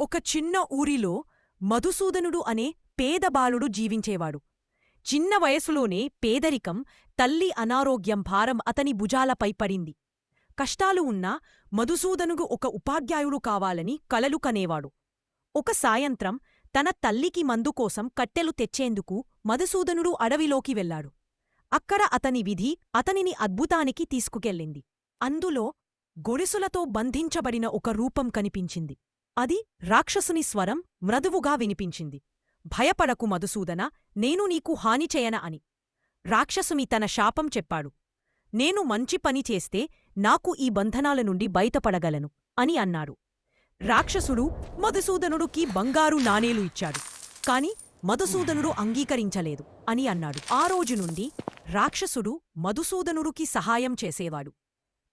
ఒక చిన్న ఊరిలో మధుసూదనుడు అనే పేద బాలుడు జీవించేవాడు. చిన్న వయసులోనే పేదరికం తల్లి అనారోగ్యం భారం అతని భుజాలపై పడింది. కష్టాలు ఉన్నా మధుసూదనుడు ఒక ఉపాధ్యాయుడు కావాలని కలలు కనేవాడు. ఒక సాయంత్రం తన తల్లికి మందుకోసం కట్టెలు తెచ్చేందుకు మధుసూదనుడు అడవిలోకి వెళ్ళాడు అక్కడ అతని విధి అతనిని అద్భుతానికి తీసుకుకెళ్ళింది. అందులో గొడుసులతో బంధించబడిన ఒక రూపం కనిపించింది. అది రాక్షసుని స్వరం మృదువుగా వినిపించింది. భయపడకు మధుసూదన నేను నీకు హాని చేయన అని. రాక్షసుని తన శాపం చెప్పాడు. నేను మంచి పని చేస్తే నాకు ఈ బంధనాల నుండి బయటపడగలను అని అన్నాడు. రాక్షసుడు మధుసూదనుడుకి బంగారు నాణేలు ఇచ్చాడు. కాని మధుసూదనుడు అంగీకరించలేదు అని అన్నాడు. ఆ రోజు నుండి రాక్షసుడు మధుసూదనుడికి సహాయం చేసేవాడు.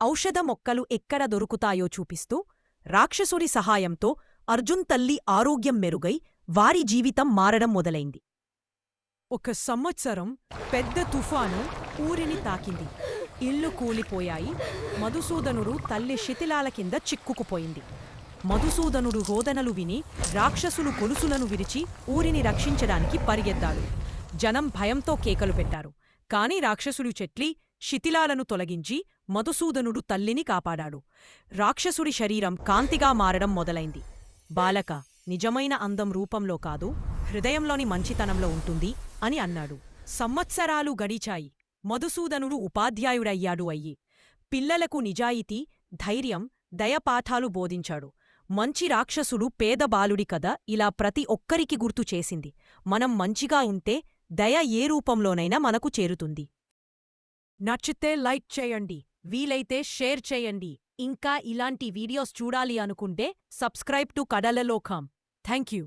ఔషధ మొక్కలు ఎక్కడ దొరుకుతాయో చూపిస్తూ రాక్షసుడి సహాయంతో అర్జున్ తల్లి ఆరోగ్యం మెరుగై వారి జీవితం మారడం మొదలైంది. ఒక సంవత్సరం పెద్ద తుఫాను ఊరిని తాకింది. ఇల్లు కూలిపోయాయి. మధుసూదనుడు తల్లి శిథిలాల కింద చిక్కుకుపోయింది. మధుసూదనుడు రోదనలు విని రాక్షసులు గొలుసులను విరిచి ఊరిని రక్షించడానికి పరిగెత్తాడు. జనం భయంతో కేకలు పెట్టారు. కాని రాక్షసుడు చెట్లి శిథిలాలను తొలగించి మధుసూదనుడు తల్లిని కాపాడాడు. రాక్షసుడి శరీరం కాంతిగా మారడం మొదలైంది. బాలక నిజమైన అందం రూపంలో కాదు హృదయంలోని మంచితనంలో ఉంటుంది అని అన్నాడు. సంవత్సరాలు గడిచాయి. మధుసూదనుడు ఉపాధ్యాయుడయ్యాడు అయ్యి. పిల్లలకు నిజాయితీ ధైర్యం దయపాఠాలు బోధించాడు. మంచి రాక్షసుడు పేద బాలుడి కథ ఇలా ప్రతి ఒక్కరికి గుర్తు చేసింది. మనం మంచిగా ఉంటే దయ ఏ రూపంలోనైనా మనకు చేరుతుంది. నచ్చితే లైక్ చేయండి వీలైతే షేర్ చేయండి. ఇంకా ఇలాంటి వీడియోస్ చూడాలి అనుకుంటే subscribe to Kadalalokam. Thank you